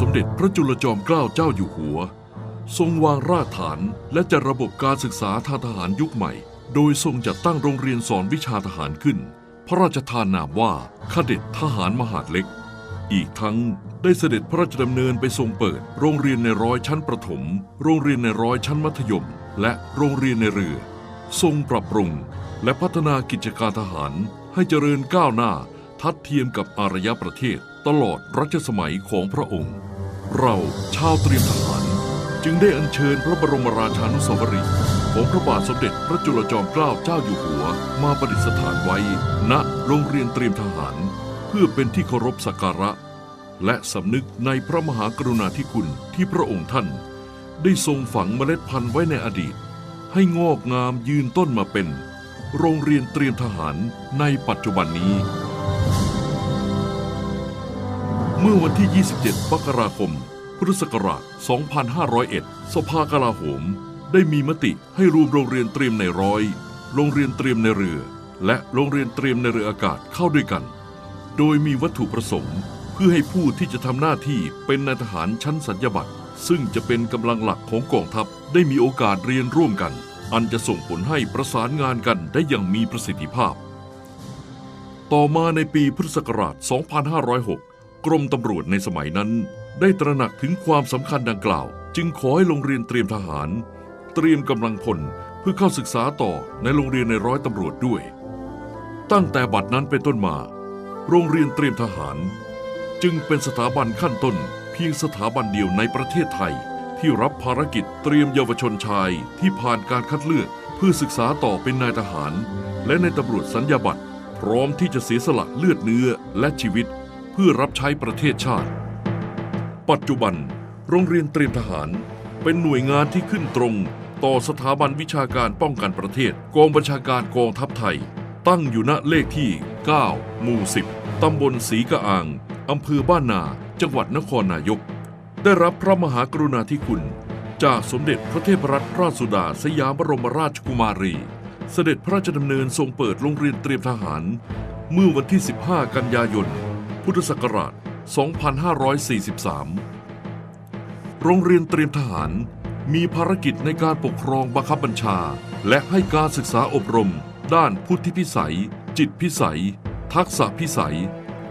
สมเด็จพระจุลจอมเกล้าเจ้าอยู่หัว ทรงวางรากฐานและจัดระบบการศึกษาทางทหารยุคใหม่ โดยทรงจัดตั้งโรงเรียนสอนวิชาทหารขึ้น พระราชทานนามว่าคาเด็ดทหารมหาดเล็ก อีกทั้งได้เสด็จพระราชดำเนินไปทรงเปิด โรงเรียนในร้อยชั้นประถม โรงเรียนในร้อยชั้นมัธยม และโรงเรียนในเรือ ทรงปรับปรุง และพัฒนากิจการทหารให้เจริญก้าวหน้าทัดเทียมกับอารยประเทศตลอดรัชสมัยของพระองค์ เราชาวเตรียมทหาร จึงได้อัญเชิญพระบรมราชานุสาวรีย์ของพระบาทสมเด็จพระจุลจอมเกล้าเจ้าอยู่หัว มาประดิษฐานไว้ ณโรงเรียนเตรียมทหาร เพื่อเป็นที่เคารพสักการะ และสำนึกในพระมหากรุณาธิคุณที่พระองค์ท่าน ได้ทรงฝังเมล็ดพันธุ์ไว้ในอดีต ให้งอกงามยืนต้นมาเป็น โรงเรียนเตรียมทหารในปัจจุบันนี้ เมื่อวันที่ 27มกราคม พุทธศักราช 2501 สภากลาโหม ได้มีมติให้รวมโรงเรียนเตรียมในร้อย โรงเรียนเตรียมในเรือ และโรงเรียนเตรียมในเรืออากาศเข้าด้วยกัน โดยมีวัตถุประสงค์ เพื่อให้ผู้ที่จะทำหน้าที่เป็นนายทหารชั้นสัญญาบัตรซึ่งจะเป็นกำลังหลักของกองทัพได้มีโอกาสเรียนร่วมกัน อันจะส่งผลให้ประสานงานกันได้อย่างมีประสิทธิภาพ ต่อมาในปีพุทธศักราช 2506 กรมตำรวจในสมัยนั้น ได้ตระหนักถึงความสำคัญดังกล่าว จึงขอให้โรงเรียนเตรียมทหาร เตรียมกำลังพลเพื่อเข้าศึกษาต่อในโรงเรียนในร้อยตำรวจด้วย ตั้งแต่บัดนั้นเป็นต้นมา โรงเรียนเตรียมทหาร จึงเป็นสถาบันขั้นต้น เพียงสถาบันเดียวในประเทศไทย ที่รับภารกิจเตรียมเยาวชนชายที่ผ่านการคัดเลือกเพื่อศึกษาต่อเป็นนายทหาร และในตำรวจสัญญาบัตรพร้อมที่จะเสียสละเลือดเนื้อและชีวิต เพื่อรับใช้ประเทศชาติ ปัจจุบัน โรงเรียนเตรียมทหาร เป็นหน่วยงานที่ขึ้นตรง ต่อสถาบันวิชาการป้องกันประเทศ กองบัญชาการกองทัพไทย ตั้งอยู่ณเลขที่ 9 หมู่ 10 ตำบลศรีกะอาง อำเภอบ้านนา จังหวัดนครนายก ได้รับพระมหากรุณาธิคุณ จากสมเด็จพระเทพรัตนราชสุดาสยามบรมราชกุมารี เสด็จพระราชดำเนินทรงเปิดโรงเรียนเตรียมทหาร เมื่อวันที่ 15 กันยายน พุทธศักราช 2543 โรงเรียนเตรียมทหารมีภารกิจในการปกครองบังคับบัญชา และให้การศึกษาอบรม ด้านพุทธิพิสัย จิตพิสัย ทักษะพิสัย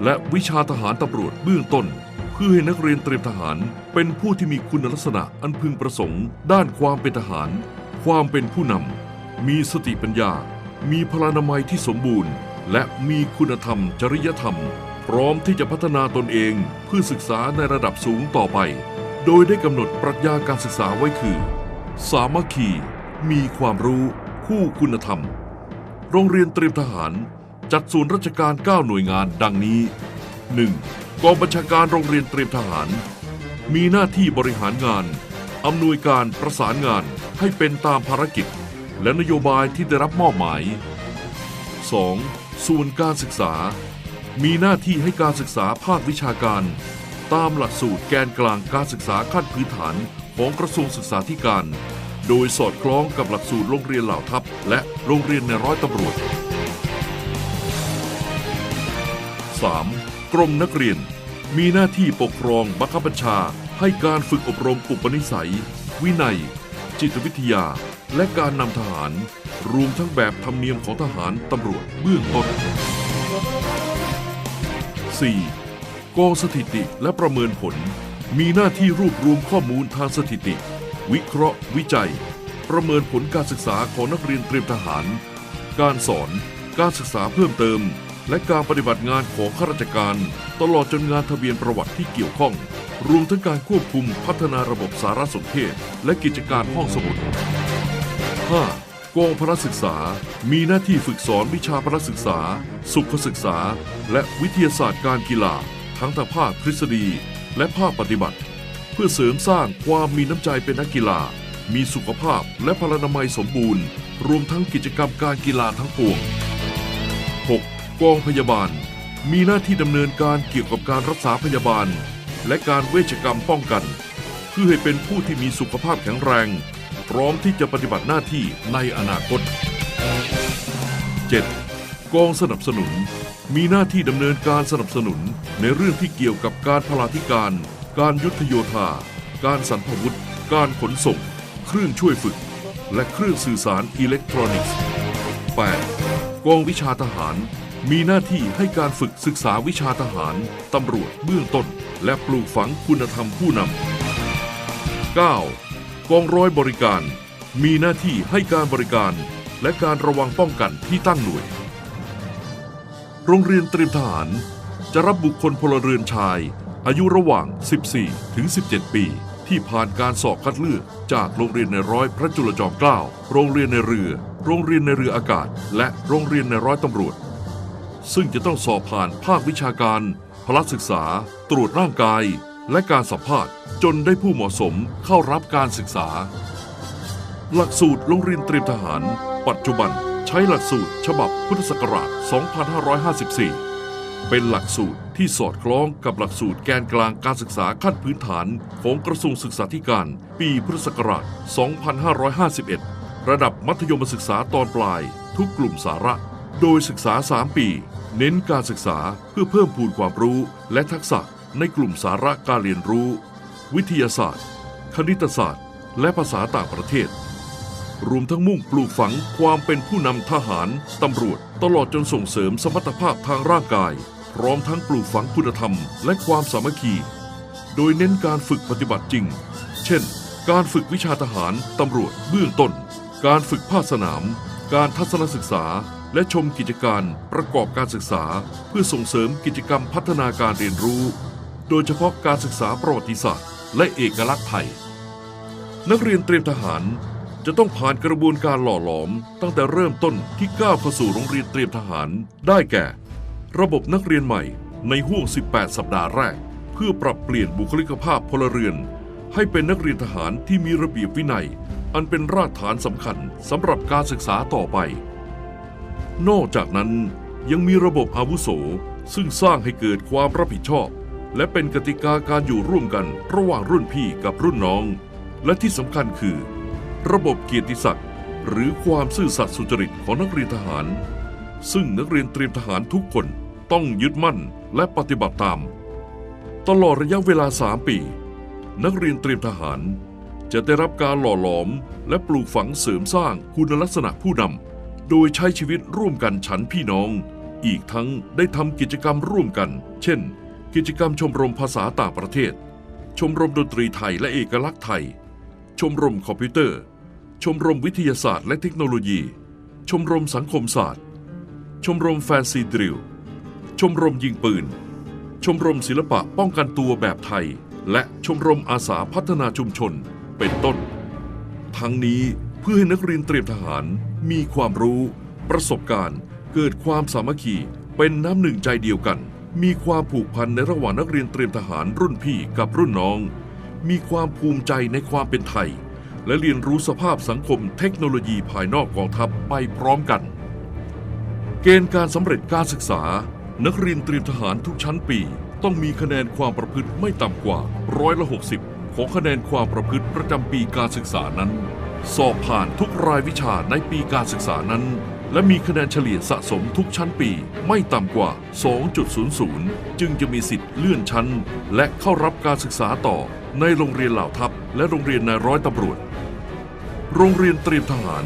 และวิชาทหารตำรวจเบื้องต้น เพื่อให้นักเรียนเตรียมทหารเป็นผู้ที่มีคุณลักษณะอันพึงประสงค์ ด้านความเป็นทหาร ความเป็นผู้นำมีสติปัญญา มีพลานามัยที่สมบูรณ์ และมีคุณธรรมจริยธรรม พร้อมที่จะพัฒนาตนเองเพื่อศึกษาในระดับสูงต่อไป โดยได้กำหนดปรัชญาการศึกษาไว้คือ สามัคคี มีความรู้ คู่คุณธรรม โรงเรียนเตรียมทหาร จัดศูนย์ราชการ 9 หน่วยงานดังนี้ 1. กองบัญชาการโรงเรียนเตรียมทหาร มีหน้าที่บริหารงานอำนวยการประสานงานให้เป็นตามภารกิจ และนโยบายที่ได้รับมอบหมาย 2. ส่วนการศึกษา มีหน้าที่ให้การศึกษาภาควิชาการ ตามหลักสูตรแกนกลางการศึกษาขั้นพื้นฐานของกระทรวงศึกษาธิการ โดยสอดคล้องกับหลักสูตรโรงเรียนเหล่าทัพ และโรงเรียนในร้อยตำรวจ 3. กรมนักเรียน มีหน้าที่ปกครองบังคับบัญชา ให้การฝึกอบรมอุปนิสัย วินัย จิตวิทยา และการนำทหาร รวมทั้งแบบธรรมเนียมของทหารตำรวจเบื้องต้น 4. กองสถิติและประเมินผล มีหน้าที่รวบรวมข้อมูลทางสถิติ วิเคราะห์ วิจัย ประเมินผลการศึกษาของนักเรียนเตรียมทหาร การสอน การศึกษาเพิ่มเติม และการปฏิบัติงานของข้าราชการ ตลอดจนงานทะเบียนประวัติที่เกี่ยวข้อง รวมทั้งการควบคุมพัฒนาระบบสารสนเทศ และกิจการห้องสมุด 5. กองพละศึกษา มีหน้าที่ฝึกสอนวิชาพละศึกษา สุขศึกษา และวิทยาศาสตร์การกีฬา ทั้งทางภาคทฤษฎี และภาคปฏิบัติ เพื่อเสริมสร้างความมีน้ำใจเป็นนักกีฬา มีสุขภาพและพลานามัยสมบูรณ์ รวมทั้งกิจกรรมการกีฬาทั้งปวง 6. กองพยาบาล มีหน้าที่ดำเนินการเกี่ยวกับการรักษาพยาบาล และการเวชกรรมป้องกัน เพื่อให้เป็นผู้ที่มีสุขภาพแข็งแรง พร้อมที่จะปฏิบัติหน้าที่ในอนาคต 7. กองสนับสนุน มีหน้าที่ดำเนินการสนับสนุนในเรื่องที่เกี่ยวกับการพลาธิการ การยุทธโยธา การสรรพวุธ การขนส่ง เครื่องช่วยฝึก และเครื่องสื่อสารอิเล็กทรอนิกส์ 8. กองวิชาทหาร มีหน้าที่ให้การฝึกศึกษาวิชาทหาร ตำรวจเบื้องต้น และปลูกฝังคุณธรรมผู้นำ 9. กองร้อยบริการ มีหน้าที่ให้การบริการ และการระวังป้องกันที่ตั้งหน่วย โรงเรียนเตรียมทหาร จะรับบุคคลพลเรือนชาย อายุระหว่าง 14 ถึง 17 ปี ที่ผ่านการสอบคัดเลือก จากโรงเรียนในร้อยพระจุลจอมเกล้าโรงเรียนในเรือ โรงเรียนในเรืออากาศ และโรงเรียนในร้อยตำรวจ ซึ่งจะต้องสอบผ่านภาควิชาการพละศึกษา ตรวจร่างกาย และการสัมภาษณ์จนได้ผู้เหมาะสมเข้ารับการศึกษา หลักสูตรโรงเรียนเตรียมทหาร ปัจจุบันใช้หลักสูตรฉบับพุทธศักราช 2554 เป็นหลักสูตรที่สอดคล้องกับหลักสูตรแกนกลางการศึกษาขั้นพื้นฐานของกระทรวงศึกษาธิการ ปีพุทธศักราช 2551 ระดับมัธยมศึกษาตอนปลาย ทุกกลุ่มสาระ โดยศึกษา 3 ปี เน้นการศึกษาเพื่อเพิ่มพูนความรู้และทักษะ ในกลุ่มสาระการเรียนรู้ วิทยาศาสตร์ คณิตศาสตร์ และภาษาต่างประเทศ รวมทั้งมุ่งปลูกฝังความเป็นผู้นำทหารตำรวจตลอดจนส่งเสริมสมรรถภาพทางร่างกาย พร้อมทั้งปลูกฝังคุณธรรมและความสามัคคี โดยเน้นการฝึกปฏิบัติจริง เช่น การฝึกวิชาทหารตำรวจเบื้องต้น การฝึกภาคสนาม การทัศนศึกษาและชมกิจการประกอบการศึกษา เพื่อส่งเสริมกิจกรรมพัฒนาการเรียนรู้ โดยเฉพาะการศึกษาประวัติศาสตร์ และเอกลักษณ์ไทย นักเรียนเตรียมทหารจะต้องผ่านกระบวนการหล่อหลอม ตั้งแต่เริ่มต้นที่ก้าวเข้าสู่โรงเรียนเตรียมทหาร ได้แก่ ระบบนักเรียนใหม่ในห่วง 18 สัปดาห์แรก เพื่อปรับเปลี่ยนบุคลิกภาพพลเรือน ให้เป็นนักเรียนทหารที่มีระเบียบวินัย อันเป็นรากฐานสำคัญสำหรับการศึกษาต่อไป นอกจากนั้นยังมีระบบอาวุโส ซึ่งสร้างให้เกิดความรับผิดชอบ และเป็นกติกาการอยู่ร่วมกันระหว่างรุ่นพี่กับรุ่นน้อง และที่สำคัญคือ ระบบเกียรติศักดิ์หรือความซื่อสัตย์สุจริตของนักเรียนทหาร ซึ่งนักเรียนเตรียมทหารทุกคนต้องยึดมั่นและปฏิบัติตาม ตลอดระยะเวลา 3 ปี นักเรียนเตรียมทหาร จะได้รับการหล่อหลอม และปลูกฝังเสริมสร้างคุณลักษณะผู้นำโดยใช้ชีวิตร่วมกันฉันพี่น้อง อีกทั้งได้ทำกิจกรรมร่วมกัน เช่น กิจกรรมชมรมภาษาต่างประเทศ ชมรมดนตรีไทยและเอกลักษณ์ไทย ชมรมคอมพิวเตอร์ ชมรมวิทยาศาสตร์และเทคโนโลยี ชมรมสังคมศาสตร์ ชมรมแฟนซีดริล ชมรมยิงปืน ชมรมศิลปะป้องกันตัวแบบไทย และชมรมอาสาพัฒนาชุมชน เป็นต้น ทั้งนี้เพื่อให้นักเรียนเตรียมทหารมีความรู้ ประสบการณ์ เกิดความสามัคคีเป็นน้ำหนึ่งใจเดียวกัน มีความผูกพันในระหว่างนักเรียนเตรียมทหารรุ่นพี่กับรุ่นน้อง มีความภูมิใจในความเป็นไทย และเรียนรู้สภาพสังคมเทคโนโลยีภายนอกกองทัพไปพร้อมกัน เกณฑ์การสำเร็จการศึกษา นักเรียนเตรียมทหารทุกชั้นปี ต้องมีคะแนนความประพฤติไม่ต่ำกว่าร้อยละ60 ของคะแนนความประพฤติประจำปีการศึกษานั้น สอบผ่านทุกรายวิชาในปีการศึกษานั้น และมีคะแนนเฉลี่ยสะสมทุกชั้นปีไม่ต่ำกว่า 2.00 จึงจะมีสิทธิ์เลื่อนชั้น และเข้ารับการศึกษาต่อในโรงเรียนเหล่าทัพ และโรงเรียนนายร้อยตำรวจ โรงเรียนเตรียมทหาร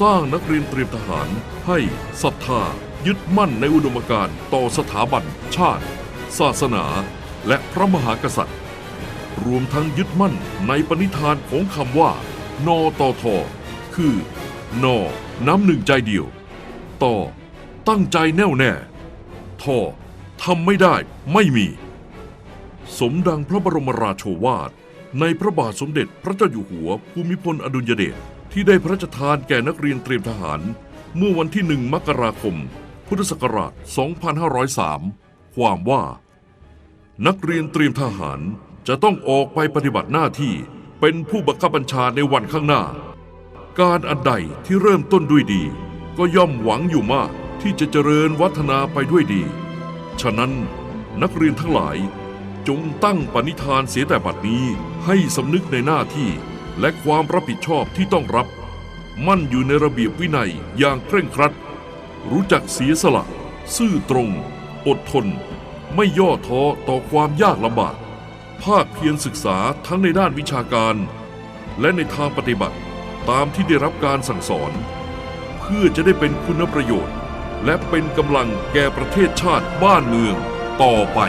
สร้างนักเรียนเตรียมทหาร ให้ศรัทธา ยึดมั่นในอุดมการณ์ต่อสถาบัน ชาติ ศาสนา และพระมหากษัตริย์ รวมทั้งยึดมั่นในปณิธานของคำว่านอตอทอคือ นอน้ำหนึ่งใจเดียว ต่อ ตั้งใจแน่วแน่ทอทำไม่ได้ไม่มี สมดังพระบรมราโชวาท ในพระบาทสมเด็จพระเจ้าอยู่หัวภูมิพลอดุลยเดชที่ได้พระราชทานแก่นักเรียนเตรียมทหาร เมื่อวันที่หนึ่งมกราคม พุทธศักราช 2503 ความว่า นักเรียนเตรียมทหารจะต้องออกไปปฏิบัติหน้าที่เป็นผู้บังคับบัญชาในวันข้างหน้า การอันใดที่เริ่มต้นด้วยดี ก็ย่อมหวังอยู่มากที่จะเจริญวัฒนาไปด้วยดี ฉะนั้นนักเรียนทั้งหลายจงตั้งปณิธานเสียแต่บัดนี้ให้สำนึกในหน้าที่และความรับผิดชอบที่ต้องรับ มั่นอยู่ในระเบียบวินัยอย่างเคร่งครัด รู้จักเสียสละ ซื่อตรง อดทน ไม่ย่อท้อต่อความยากลำบาก ภาคเพียรศึกษาทั้งในด้านวิชาการ และในทางปฏิบัติ ตามที่ได้รับการสั่งสอน เพื่อจะได้เป็นคุณประโยชน์ และเป็นกำลังแก่ประเทศชาติบ้านเมืองต่อไป